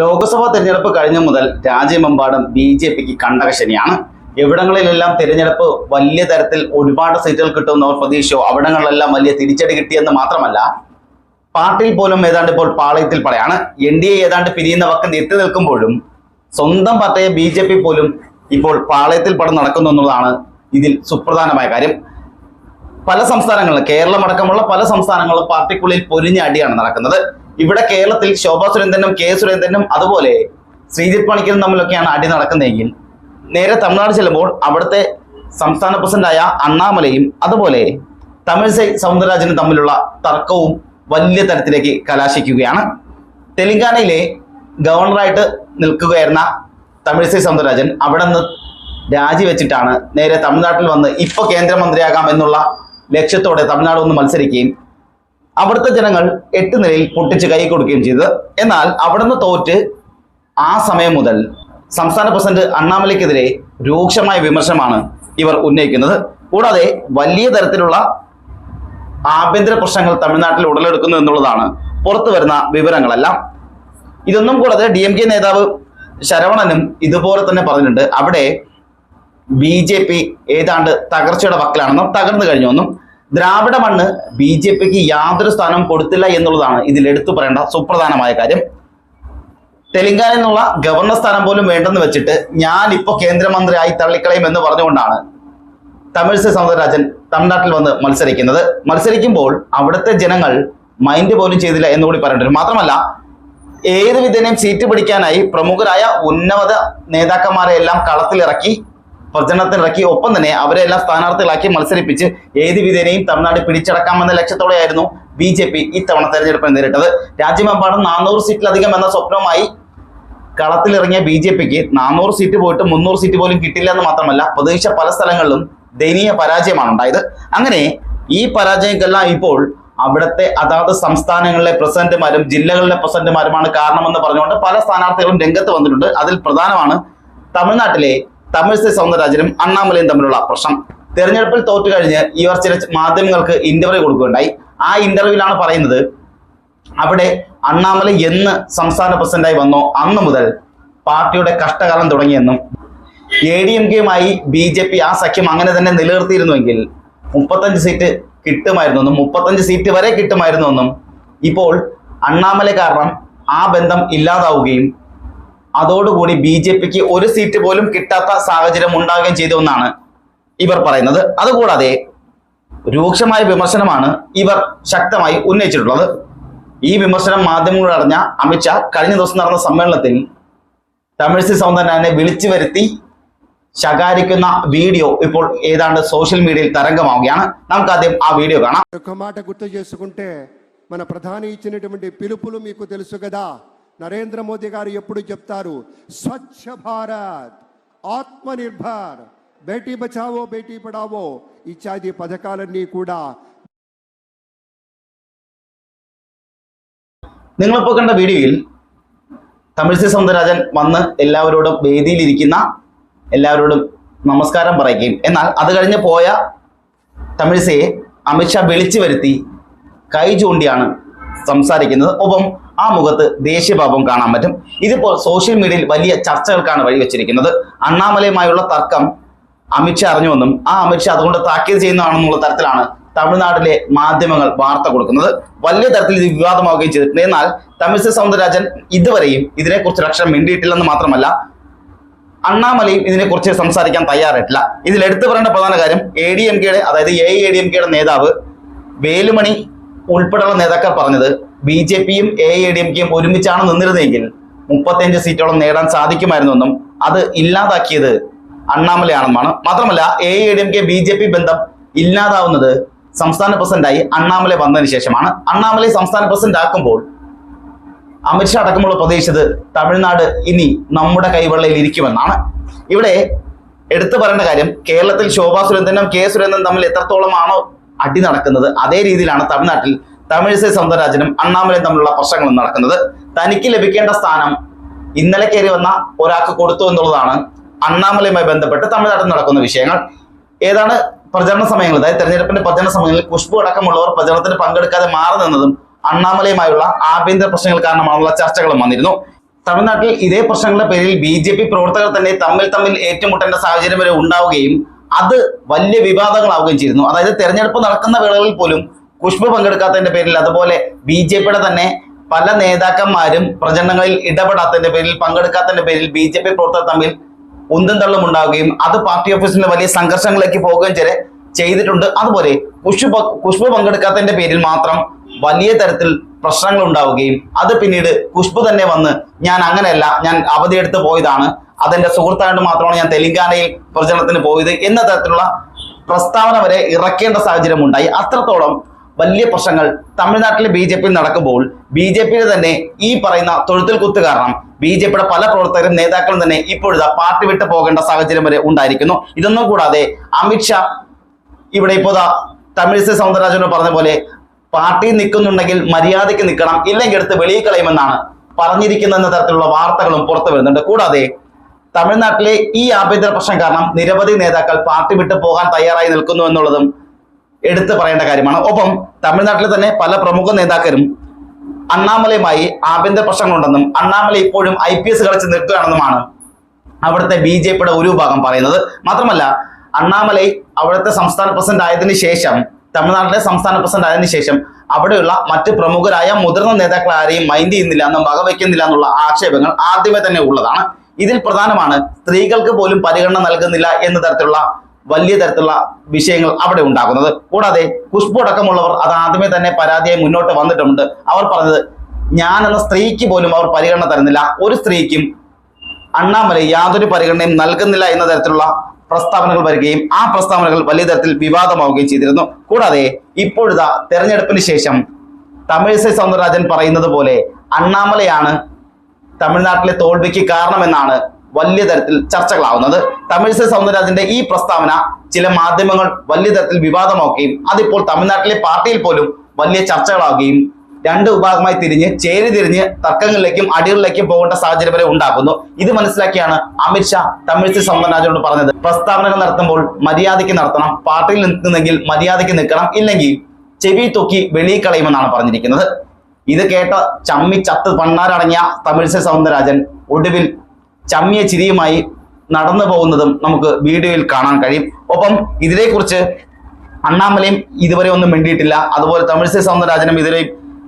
ലോക്സഭാ തെരഞ്ഞെടുപ്പ് കഴിഞ്ഞ മുതൽ രാജ്യമെമ്പാടും ബി ജെ പിക്ക് കണ്ടകശനിയാണ് എവിടങ്ങളിലെല്ലാം തിരഞ്ഞെടുപ്പ് വലിയ തരത്തിൽ ഒരുപാട് സീറ്റുകൾ കിട്ടുമെന്നവർ പ്രതീക്ഷയോ അവിടങ്ങളിലെല്ലാം വലിയ തിരിച്ചടി കിട്ടിയെന്ന് മാത്രമല്ല പാർട്ടിയിൽ പോലും ഏതാണ്ട് ഇപ്പോൾ പാളയത്തിൽ പറയാണ് എൻ ഡി എ ഏതാണ്ട് പിരിയുന്ന വക്കം എത്തി നിൽക്കുമ്പോഴും സ്വന്തം പാർട്ടിയെ ബി ജെ പി പോലും ഇപ്പോൾ പാളയത്തിൽ പടം നടക്കുന്നു എന്നുള്ളതാണ് ഇതിൽ സുപ്രധാനമായ കാര്യം. പല സംസ്ഥാനങ്ങളിലും കേരളം അടക്കമുള്ള പല സംസ്ഥാനങ്ങളിലും പാർട്ടിക്കുള്ളിൽ പൊരിഞ്ഞ അടിയാണ് നടക്കുന്നത്. ഇവിടെ കേരളത്തിൽ ശോഭാ സുരേന്ദ്രനും കെ സുരേന്ദ്രനും അതുപോലെ ശ്രീജിത് പണിക്കരും തമ്മിലൊക്കെയാണ് അടി നടക്കുന്നതെങ്കിൽ നേരെ തമിഴ്നാട് ചെല്ലുമ്പോൾ അവിടുത്തെ സംസ്ഥാന പ്രസിഡന്റായ അണ്ണാമലയും അതുപോലെ തമിഴ്സൈ സൗന്ദരരാജനും തമ്മിലുള്ള തർക്കവും വലിയ തരത്തിലേക്ക് കലാശിക്കുകയാണ്. തെലങ്കാനയിലെ ഗവർണറായിട്ട് നിൽക്കുകയായിരുന്ന തമിഴ്സൈ സൗന്ദരരാജൻ അവിടെ നിന്ന് രാജിവെച്ചിട്ടാണ് നേരെ തമിഴ്നാട്ടിൽ വന്ന് ഇപ്പൊ കേന്ദ്രമന്ത്രിയാകാം എന്നുള്ള ലക്ഷ്യത്തോടെ തമിഴ്നാട് ഒന്ന് മത്സരിക്കുകയും അവിടുത്തെ ജനങ്ങൾ എട്ട് നിലയിൽ പൊട്ടിച്ച് കൈ കൊടുക്കുകയും ചെയ്തത്. എന്നാൽ അവിടുന്ന് തോറ്റ് ആ സമയം മുതൽ സംസ്ഥാന പ്രസിഡന്റ് അണ്ണാമലയ്ക്കെതിരെ രൂക്ഷമായ വിമർശനമാണ് ഇവർ ഉന്നയിക്കുന്നത്. കൂടാതെ വലിയ തരത്തിലുള്ള ആഭ്യന്തര പ്രശ്നങ്ങൾ തമിഴ്നാട്ടിൽ ഉടലെടുക്കുന്നു എന്നുള്ളതാണ് പുറത്തു വരുന്ന വിവരങ്ങളെല്ലാം. ഇതൊന്നും കൂടാതെ ഡി എം കെ നേതാവ് ശരവണനും ഇതുപോലെ തന്നെ പറഞ്ഞിട്ടുണ്ട്. അവിടെ ബി ജെ പി ഏതാണ്ട് തകർച്ചയുടെ വക്കിലാണെന്നും തകർന്നു കഴിഞ്ഞുവെന്നും ദ്രാവിഡ മണ്ണ് ബി ജെ പിക്ക് യാതൊരു സ്ഥാനം കൊടുത്തില്ല എന്നുള്ളതാണ് ഇതിൽ എടുത്തു പറയേണ്ട സുപ്രധാനമായ കാര്യം. തെലങ്കാന എന്നുള്ള ഗവർണർ സ്ഥാനം പോലും വേണ്ടെന്ന് വെച്ചിട്ട് ഞാൻ ഇപ്പോൾ കേന്ദ്രമന്ത്രിയായി തള്ളിക്കളയും എന്ന് പറഞ്ഞുകൊണ്ടാണ് തമിഴ്സൈ സൗന്ദരരാജൻ തമിഴ്നാട്ടിൽ വന്ന് മത്സരിക്കുന്നത്. മത്സരിക്കുമ്പോൾ അവിടുത്തെ ജനങ്ങൾ മൈൻഡ് പോലും ചെയ്തില്ല എന്നുകൂടി പറയേണ്ടി മാത്രമല്ല ഏത് വിധേനയും സീറ്റ് പിടിക്കാനായി പ്രമുഖരായ ഉന്നത നേതാക്കന്മാരെ എല്ലാം കളത്തിലിറക്കി പ്രചരണത്തിനിറക്കി ഒപ്പം തന്നെ അവരെ എല്ലാം സ്ഥാനാർത്ഥികളാക്കി മത്സരിപ്പിച്ച് ഏത് വിധേനയും തമിഴ്നാട് പിടിച്ചടക്കാമെന്ന ലക്ഷ്യത്തോടെയായിരുന്നു ബി ജെ പി ഇത്തവണ തെരഞ്ഞെടുപ്പ് നേരിട്ടത്. രാജ്യമെമ്പാടും നാനൂറ് സീറ്റിലധികം എന്ന സ്വപ്നവുമായി കളത്തിലിറങ്ങിയ ബി ജെ പിക്ക് നാനൂറ് സീറ്റ് പോയിട്ട് മുന്നൂറ് സീറ്റ് പോലും കിട്ടില്ല എന്ന് മാത്രമല്ല പ്രതീക്ഷ പല സ്ഥലങ്ങളിലും ദയനീയ പരാജയമാണ് ഉണ്ടായത്. അങ്ങനെ ഈ പരാജയങ്ങൾക്കെല്ലാം ഇപ്പോൾ അവിടുത്തെ അതാത് സംസ്ഥാനങ്ങളിലെ പ്രസിഡന്റുമാരും ജില്ലകളിലെ പ്രസിഡന്റുമാരുമാണ് കാരണമെന്ന് പറഞ്ഞുകൊണ്ട് പല സ്ഥാനാർത്ഥികളും രംഗത്ത് വന്നിട്ടുണ്ട്. അതിൽ പ്രധാനമാണ് തമിഴ്നാട്ടിലെ തമിഴിസൈ സൗന്ദരരാജനും അണ്ണാമലയും തമ്മിലുള്ള പ്രശ്നം. തെരഞ്ഞെടുപ്പിൽ തോറ്റു കഴിഞ്ഞ് ഇവർ ചില മാധ്യമങ്ങൾക്ക് ഇന്റർവ്യൂ കൊടുക്കുകയുണ്ടായി. ആ ഇന്റർവ്യൂവിലാണ് പറയുന്നത് അവിടെ അണ്ണാമല എന്ന് സംസ്ഥാന പ്രസിഡന്റായി വന്നോ? അന്ന് മുതൽ പാർട്ടിയുടെ കഷ്ടകാലം തുടങ്ങിയെന്നും എ ഡി എം കെയുമായി ബി ജെ പി ആ സഖ്യം അങ്ങനെ തന്നെ നിലനിർത്തിയിരുന്നുവെങ്കിൽ മുപ്പത്തഞ്ച് സീറ്റ് കിട്ടുമായിരുന്നെന്നും മുപ്പത്തഞ്ച് സീറ്റ് വരെ കിട്ടുമായിരുന്നെന്നും ഇപ്പോൾ അണ്ണാമല കാരണം ആ ബന്ധം ഇല്ലാതാവുകയും അതോടുകൂടി ബി ജെ പിക്ക് ഒരു സീറ്റ് പോലും കിട്ടാത്ത സാഹചര്യം ഉണ്ടാവുകയും ചെയ്തു എന്നാണ് ഇവർ പറയുന്നത് അതുകൂടാതെ രൂക്ഷമായ വിമർശനമാണ് ഇവർ ശക്തമായി ഉന്നയിച്ചിട്ടുള്ളത് ഈ വിമർശനം മാധ്യമങ്ങളോട് അറിഞ്ഞ അമിത്ഷാ കഴിഞ്ഞ ദിവസം നടന്ന സമ്മേളനത്തിൽ തമിഴിസൈ സൗന്ദരനെ വിളിച്ചു വരുത്തി ശകാരിക്കുന്ന വീഡിയോ ഇപ്പോൾ ഏതാണ്ട് സോഷ്യൽ മീഡിയയിൽ തരംഗമാവുകയാണ് നമുക്ക് ആദ്യം ఆ వీడియో കാണാം ఒక మాట గుర్తు చేసుకుంటే మన ప్రధాని ఇచ్చినటువంటి పిలుపులు మీకు తెలుసు కదా నరేంద్ర మోదీ గారు ఎప్పుడు చెప్తారు స్వచ్ఛ భారత్ ఆత్మ నిర్భర్ బేటీ బచావో బేటీ పడావో ఇత్యాది పథకాలన్నీ కూడా നിങ്ങളിപ്പോൾ കണ്ട വീഡിയോയിൽ തമിഴിസൈ സൗന്ദരരാജൻ വന്ന് എല്ലാവരോടും വേദിയിലിരിക്കുന്ന എല്ലാവരോടും നമസ്കാരം പറയുകയും എന്നാൽ അത് കഴിഞ്ഞ് പോയ തമിഴിസയെ അമിത്ഷാ വിളിച്ചു വരുത്തി കൈ ചൂണ്ടിയാണ് സംസാരിക്കുന്നത് ഒപ്പം ആ മുഖത്ത് ദേശീയഭാവം കാണാൻ പറ്റും. ഇതിപ്പോൾ സോഷ്യൽ മീഡിയയിൽ വലിയ ചർച്ചകൾക്കാണ് വഴിവെച്ചിരിക്കുന്നത്. അണ്ണാമലയുമായുള്ള തർക്കം അമിത്ഷാ അറിഞ്ഞുവെന്നും ആ അമിത്ഷാ അതുകൊണ്ട് താക്കീത് ചെയ്യുന്നതാണെന്നുള്ള തരത്തിലാണ് തമിഴ്നാട്ടിലെ മാധ്യമങ്ങൾ വാർത്ത കൊടുക്കുന്നത്. വലിയ തരത്തിൽ ഇത് വിവാദമാവുകയും ചെയ്തിട്ടുണ്ട്. എന്നാൽ തമിഴിസൈ സൗന്ദരരാജൻ ഇതുവരെയും ഇതിനെക്കുറിച്ച് രക്ഷ മിണ്ടിയിട്ടില്ലെന്ന് മാത്രമല്ല അണ്ണാമലയും ഇതിനെക്കുറിച്ച് സംസാരിക്കാൻ തയ്യാറായിട്ടില്ല. ഇതിൽ എടുത്തു പറയേണ്ട പ്രധാന കാര്യം എ ഡി എം കെയുടെ അതായത് എ എ ഡി എം കെയുടെ നേതാവ് വേലുമണി ഉൾപ്പെടെയുള്ള നേതാക്കൾ പറഞ്ഞത് ബി ജെ പിയും എ എ ഡി എം കെയും ഒരുമിച്ചാണ് നിന്നിരുന്നതെങ്കിൽ മുപ്പത്തിയഞ്ച് സീറ്റോളം നേടാൻ സാധിക്കുമായിരുന്നെന്നും അത് ഇല്ലാതാക്കിയത് അണ്ണാമലയാണെന്നാണ് മാത്രമല്ല A A D M K B J P ബന്ധം ഇല്ലാതാവുന്നത് സംസ്ഥാന പ്രസിഡന്റായി അണ്ണാമല വന്നതിന് ശേഷമാണ്. അണ്ണാമലയെ സംസ്ഥാന പ്രസിഡന്റ് ആക്കുമ്പോൾ അമിത്ഷാ അടക്കമുള്ള പ്രതീക്ഷിച്ചത് തമിഴ്നാട് ഇനി നമ്മുടെ കൈവെള്ളയിൽ ഇരിക്കുമെന്നാണ്. ഇവിടെ എടുത്തു പറയേണ്ട കാര്യം കേരളത്തിൽ ശോഭാ സുരേന്ദ്രനും കെ സുരേന്ദ്രനും തമ്മിൽ എത്രത്തോളമാണോ അടി നടക്കുന്നത് അതേ രീതിയിലാണ് തമിഴ്നാട്ടിൽ തമിഴിസൈ സൗന്ദരരാജനും അണ്ണാമലയും തമ്മിലുള്ള പ്രശ്നങ്ങളും നടക്കുന്നത്. തനിക്ക് ലഭിക്കേണ്ട സ്ഥാനം ഇന്നലെ കയറി വന്ന ഒരാൾക്ക് കൊടുത്തു എന്നുള്ളതാണ് അണ്ണാമലയുമായി ബന്ധപ്പെട്ട് തമിഴ്നാട്ടിൽ നടക്കുന്ന വിഷയങ്ങൾ. ഏതാണ് പ്രചരണ സമയങ്ങൾ? അതായത് തെരഞ്ഞെടുപ്പിന്റെ പ്രചരണ സമയങ്ങളിൽ ഖുഷ്ബു അടക്കമുള്ളവർ പ്രചരണത്തിന് പങ്കെടുക്കാതെ മാറി നിന്നതും അണ്ണാമലയുമായുള്ള ആഭ്യന്തര പ്രശ്നങ്ങൾ കാരണമാണുള്ള ചർച്ചകളും വന്നിരുന്നു. തമിഴ്നാട്ടിൽ ഇതേ പ്രശ്നങ്ങളുടെ പേരിൽ ബി പ്രവർത്തകർ തന്നെ തമ്മിൽ തമ്മിൽ ഏറ്റുമുട്ടേണ്ട സാഹചര്യം വരെ ഉണ്ടാവുകയും അത് വലിയ വിവാദങ്ങളാവുകയും ചെയ്തിരുന്നു അതായത് തെരഞ്ഞെടുപ്പ് നടക്കുന്ന വേളകളിൽ പോലും പുഷ്പ പങ്കെടുക്കാത്തതിന്റെ പേരിൽ അതുപോലെ ബി ജെ പിയുടെ തന്നെ പല നേതാക്കന്മാരും പ്രചരണങ്ങളിൽ ഇടപെടാത്തതിന്റെ പേരിൽ പങ്കെടുക്കാത്തതിന്റെ പേരിൽ ബി ജെ പി പ്രവർത്തകർ തമ്മിൽ ഉന്തും തള്ളും ഉണ്ടാവുകയും അത് പാർട്ടി ഓഫീസിൽ വലിയ സംഘർഷങ്ങളിലേക്ക് പോവുകയും വരെ ചെയ്തിട്ടുണ്ട്. അതുപോലെ പുഷ്പ പുഷ്പ പങ്കെടുക്കാത്തതിന്റെ പേരിൽ മാത്രം വലിയ തരത്തിൽ പ്രശ്നങ്ങൾ ഉണ്ടാവുകയും അത് പിന്നീട് പുഷ്പ തന്നെ വന്ന് ഞാൻ അങ്ങനെയല്ല ഞാൻ അവധിയെടുത്ത് പോയതാണ്. അതെന്റെ സുഹൃത്തായിട്ട് മാത്രമാണ് ഞാൻ തെലങ്കാനയിൽ പ്രചരണത്തിന് പോയത് എന്ന തരത്തിലുള്ള പ്രസ്താവന വരെ ഇറക്കേണ്ട സാഹചര്യം ഉണ്ടായി അത്രത്തോളം വലിയ പ്രശ്നങ്ങൾ തമിഴ്നാട്ടിലെ ബി ജെ പിയിൽ നടക്കുമ്പോൾ ബി ജെ പിയുടെ തന്നെ ഈ പറയുന്ന തൊഴുത്തിൽ കുത്ത് കാരണം ബി ജെ പിയുടെ പല പ്രവർത്തകരും നേതാക്കളും തന്നെ ഇപ്പോഴത്തെ പാർട്ടി വിട്ടു പോകേണ്ട സാഹചര്യം വരെ ഉണ്ടായിരിക്കുന്നു. ഇതൊന്നും കൂടാതെ അമിത്ഷാ ഇവിടെ ഇപ്പോൾ ദാ തമിഴിസൈ സൗന്ദരരാജനോട് പറഞ്ഞ പോലെ പാർട്ടി നിൽക്കുന്നുണ്ടെങ്കിൽ മര്യാദയ്ക്ക് നിൽക്കണം ഇല്ലെങ്കിൽ എടുത്ത് വെളിയിൽ കളയുമെന്നാണ് പറഞ്ഞിരിക്കുന്ന തരത്തിലുള്ള വാർത്തകളും പുറത്തു വരുന്നുണ്ട്. കൂടാതെ തമിഴ്നാട്ടിലെ ഈ ആഭ്യന്തര പ്രശ്നം കാരണം നിരവധി നേതാക്കൾ പാർട്ടി വിട്ടു പോകാൻ തയ്യാറായി നിൽക്കുന്നു എന്നുള്ളതും എടുത്തു പറയേണ്ട കാര്യമാണ്. ഒപ്പം തമിഴ്നാട്ടിലെ തന്നെ പല പ്രമുഖ നേതാക്കളും അണ്ണാമലയുമായി ആഭ്യന്തര പ്രശ്നങ്ങളുണ്ടെന്നും അണ്ണാമല ഇപ്പോഴും ഐ പി എസ് കളിച്ച് നിൽക്കുകയാണെന്നുമാണ് അവിടുത്തെ ബി ജെ പിയുടെ ഒരു ഭാഗം പറയുന്നത്. മാത്രമല്ല അണ്ണാമലൈ അവിടുത്തെ സംസ്ഥാന പ്രസിഡന്റ് ആയതിനു ശേഷം തമിഴ്നാട്ടിലെ സംസ്ഥാന പ്രസിഡന്റ് ആയതിനു ശേഷം അവിടെയുള്ള മറ്റ് പ്രമുഖരായ മുതിർന്ന നേതാക്കൾ ആരെയും മൈൻഡ് ചെയ്യുന്നില്ല എന്നും വകവയ്ക്കുന്നില്ല എന്നുള്ള ആക്ഷേപങ്ങൾ ആദ്യമേ തന്നെ ഉള്ളതാണ്. ഇതിൽ പ്രധാനമാണ് സ്ത്രീകൾക്ക് പോലും പരിഗണന നൽകുന്നില്ല എന്ന തരത്തിലുള്ള വലിയ തരത്തിലുള്ള വിഷയങ്ങൾ അവിടെ ഉണ്ടാകുന്നത്. കൂടാതെ കുഷ്ബു അടക്കമുള്ളവർ അത് ആദ്യമേ തന്നെ പരാതിയായി മുന്നോട്ട് വന്നിട്ടുണ്ട്. അവർ പറഞ്ഞത് ഞാൻ എന്ന സ്ത്രീക്ക് പോലും അവർ പരിഗണന തരുന്നില്ല. ഒരു സ്ത്രീക്കും അണ്ണാമല യാതൊരു പരിഗണനയും നൽകുന്നില്ല എന്ന തരത്തിലുള്ള പ്രസ്താവനകൾ വരികയും ആ പ്രസ്താവനകൾ വലിയ തരത്തിൽ വിവാദമാവുകയും ചെയ്തിരുന്നു. കൂടാതെ ഇപ്പോഴത്തെ തെരഞ്ഞെടുപ്പിന് ശേഷം തമിഴിസൈ സൗന്ദരരാജൻ പറയുന്നത് പോലെ അണ്ണാമലയാണ് തമിഴ്നാട്ടിലെ തോൽവിക്ക് കാരണമെന്നാണ് വലിയ തരത്തിൽ ചർച്ചകളാവുന്നത്. തമിഴിസൈ സൗന്ദരരാജന്റെ ഈ പ്രസ്താവന ചില മാധ്യമങ്ങൾ വലിയ തരത്തിൽ വിവാദമാക്കുകയും അതിപ്പോൾ തമിഴ്നാട്ടിലെ പാർട്ടിയിൽ പോലും വലിയ ചർച്ചകളാവുകയും രണ്ട് വിഭാഗമായി തിരിഞ്ഞ് ചേരി തിരിഞ്ഞ് തർക്കങ്ങളിലേക്കും അടികളിലേക്കും പോകേണ്ട സാഹചര്യം വരെ ഉണ്ടാക്കുന്നു ഇത് മനസ്സിലാക്കിയാണ് അമിത്ഷാ തമിഴിസൈ സൗന്ദരരാജനോട് പറഞ്ഞത്. പ്രസ്താവനകൾ നടത്തുമ്പോൾ മര്യാദയ്ക്ക് നടത്തണം പാർട്ടിയിൽ നിൽക്കുന്നെങ്കിൽ മര്യാദയ്ക്ക് നിൽക്കണം ഇല്ലെങ്കിൽ ചെവി തൊക്കി വെളിയിൽ കളയുമെന്നാണ് പറഞ്ഞിരിക്കുന്നത്. ഇത് കേട്ട ചമ്മി ചത്ത് പണ്ണാരടങ്ങിയ തമിഴ്സെ സൗന്ദരരാജൻ ഒടുവിൽ ചമ്മിയ ചിരിയുമായി നടന്നു പോകുന്നതും നമുക്ക് വീഡിയോയിൽ കാണാൻ കഴിയും. ഒപ്പം ഇതിനെക്കുറിച്ച് അണ്ണാമലയും ഇതുവരെ ഒന്നും മിണ്ടിയിട്ടില്ല. അതുപോലെ തമിഴ്സെ സൗന്ദരരാജനും ഇതുവരെ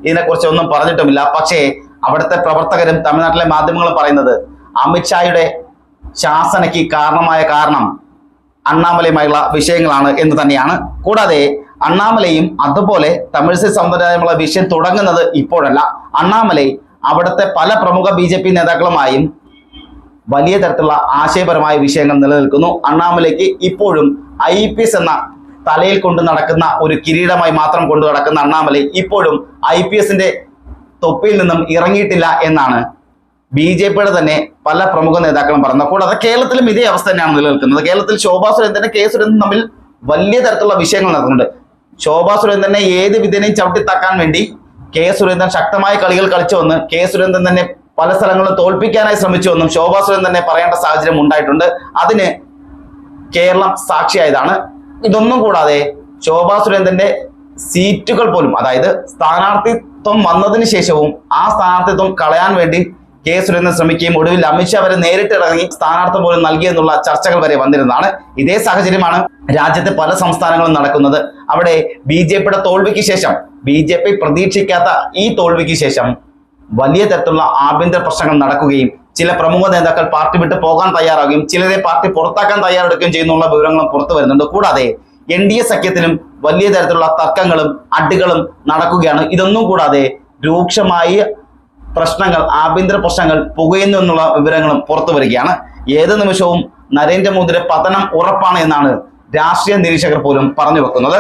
ഇതിനെക്കുറിച്ച് ഒന്നും പറഞ്ഞിട്ടുമില്ല. പക്ഷേ അവിടുത്തെ പ്രവർത്തകരും തമിഴ്നാട്ടിലെ മാധ്യമങ്ങളും പറയുന്നത് അമിത്ഷായുടെ ശാസനയ്ക്ക് കാരണമായ കാരണം അണ്ണാമലയുമായുള്ള വിഷയങ്ങളാണ് എന്ന് തന്നെയാണ്. കൂടാതെ അണ്ണാമലയും അതുപോലെ തമിഴിസൈ സമുദായമുള്ള വിഷയം തുടങ്ങുന്നത് ഇപ്പോഴല്ല. അണ്ണാമലൈ അവിടുത്തെ പല പ്രമുഖ ബി ജെ പി നേതാക്കളുമായും വലിയ തരത്തിലുള്ള ആശയപരമായ വിഷയങ്ങൾ നിലനിൽക്കുന്നു. അണ്ണാമലയ്ക്ക് ഇപ്പോഴും ഐ പി എസ് എന്ന തലയിൽ കൊണ്ട് നടക്കുന്ന ഒരു കിരീടമായി മാത്രം കൊണ്ടു നടക്കുന്ന അണ്ണാമലൈ ഇപ്പോഴും ഐ പി എസിന്റെ തൊപ്പിയിൽ നിന്നും ഇറങ്ങിയിട്ടില്ല എന്നാണ് ബി ജെ പിയുടെ തന്നെ പല പ്രമുഖ നേതാക്കളും പറയുന്നത്. കൂടാതെ കേരളത്തിലും ഇതേ അവസ്ഥ തന്നെയാണ് നിലനിൽക്കുന്നത്. കേരളത്തിൽ ശോഭാ സുരേന്ദ്രനും കെ സുരേന്ദ്രനും തമ്മിൽ വലിയ തരത്തിലുള്ള വിഷയങ്ങൾ നടക്കുന്നുണ്ട്. ശോഭാ സുരേന്ദ്രനെ ഏത് വിധേനയും ചവിട്ടിത്താക്കാൻ വേണ്ടി കെ സുരേന്ദ്രൻ ശക്തമായ കളികൾ കളിച്ചു വന്ന് കെ സുരേന്ദ്രൻ തന്നെ പല സ്ഥലങ്ങളും തോൽപ്പിക്കാനായി ശ്രമിച്ചു വന്നും ശോഭാ സുരേന്ദ്രൻ തന്നെ പറയേണ്ട സാഹചര്യം ഉണ്ടായിട്ടുണ്ട്. അതിന് കേരളം സാക്ഷിയായതാണ്. ഇതൊന്നും കൂടാതെ ശോഭാ സുരേന്ദ്രന്റെ സീറ്റുകൾ പോലും അതായത് സ്ഥാനാർത്ഥിത്വം വന്നതിന് ശേഷവും ആ സ്ഥാനാർത്ഥിത്വം കളയാൻ വേണ്ടി കെ സുരേന്ദ്രൻ ശ്രമിക്കുകയും ഒടുവിൽ അമിത്ഷാ വരെ നേരിട്ട് ഇറങ്ങി സ്ഥാനാർത്ഥി പോലും നൽകിയെന്നുള്ള ചർച്ചകൾ വരെ വന്നിരുന്നതാണ്. ഇതേ സാഹചര്യമാണ് രാജ്യത്തെ പല സംസ്ഥാനങ്ങളും നടക്കുന്നത്. അവിടെ ബി ജെ പിയുടെ തോൽവിക്ക് ശേഷം ബി ജെ പി പ്രതീക്ഷിക്കാത്ത ഈ തോൽവിക്ക് ശേഷം വലിയ തരത്തിലുള്ള ആഭ്യന്തര പ്രശ്നങ്ങൾ നടക്കുകയും ചില പ്രമുഖ നേതാക്കൾ പാർട്ടി വിട്ട് പോകാൻ തയ്യാറാകുകയും ചിലരെ പാർട്ടി പുറത്താക്കാൻ തയ്യാറെടുക്കുകയും ചെയ്യുന്നുള്ള വിവരങ്ങളും പുറത്തു വരുന്നുണ്ട്. കൂടാതെ എൻ ഡി എ സഖ്യത്തിലും വലിയ തരത്തിലുള്ള തർക്കങ്ങളും അടികളും നടക്കുകയാണ്. ഇതൊന്നും കൂടാതെ രൂക്ഷമായ പ്രശ്നങ്ങൾ ആഭ്യന്തര പ്രശ്നങ്ങൾ പുകയുന്നു എന്നുള്ള വിവരങ്ങളും പുറത്തു വരികയാണ്. ഏത് നിമിഷവും നരേന്ദ്രമോദിയുടെ പതനം ഉറപ്പാണ് എന്നാണ് രാഷ്ട്രീയ നിരീക്ഷകർ പോലും പറഞ്ഞു വെക്കുന്നത്.